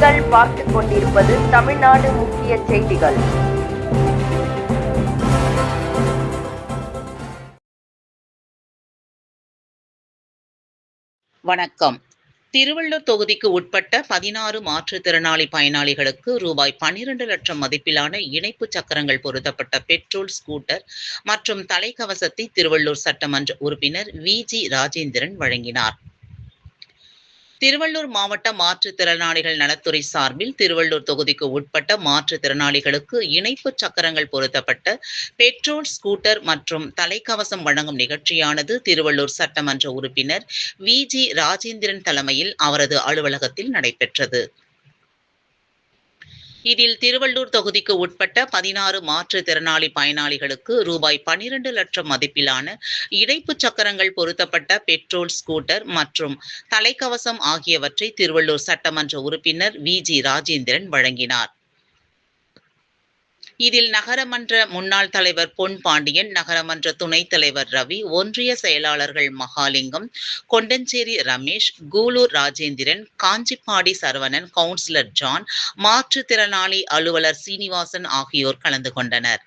நீங்கள் பார்த்துக் கொண்டிருப்பது தமிழ்நாடு முக்கிய செய்திகள். வணக்கம். திருவள்ளூர் தொகுதிக்கு உட்பட்ட பதினாறு மாற்றுத்திறனாளி பயனாளிகளுக்கு ரூபாய் பனிரெண்டு லட்சம் மதிப்பிலான இணைப்பு சக்கரங்கள் பொருத்தப்பட்ட பெட்ரோல் ஸ்கூட்டர் மற்றும் தலைக்கவசத்தை திருவள்ளூர் சட்டமன்ற உறுப்பினர் வி. ஜி. ராஜேந்திரன் வழங்கினார். திருவள்ளூர் மாவட்ட மாற்றுத்திறனாளிகள் நலத்துறை சார்பில் திருவள்ளூர் தொகுதிக்கு உட்பட்ட மாற்றுத்திறனாளிகளுக்கு இணைப்பு சக்கரங்கள் பொருத்தப்பட்ட பெட்ரோல் ஸ்கூட்டர் மற்றும் தலைக்கவசம் வழங்கும் நிகழ்ச்சியானது திருவள்ளூர் சட்டமன்ற உறுப்பினர் வி ஜி ராஜேந்திரன் தலைமையில் அவரது அலுவலகத்தில் நடைபெற்றது. இதில் திருவள்ளூர் தொகுதிக்கு உட்பட்ட பதினாறு மாற்றுத்திறனாளி பயனாளிகளுக்கு ரூபாய் பனிரெண்டு லட்சம் மதிப்பிலான இணைப்பு சக்கரங்கள் பொருத்தப்பட்ட பெட்ரோல் ஸ்கூட்டர் மற்றும் தலைக்கவசம் ஆகியவற்றை திருவள்ளூர் சட்டமன்ற உறுப்பினர் வி. ஜி. ராஜேந்திரன் வழங்கினார். இதில் நகரமன்ற முன்னாள் தலைவர் பொன் பாண்டியன் நகரமன்ற துணைத் தலைவர் ரவி ஒன்றிய செயலாளர்கள் மகாலிங்கம் கொண்டஞ்சேரி ரமேஷ் கூலூர் ராஜேந்திரன் காஞ்சிப்பாடி சரவணன் கவுன்சிலர் ஜான் மாற்றுத்திறனாளி அலுவலர் சீனிவாசன் ஆகியோர் கலந்து கொண்டனர்.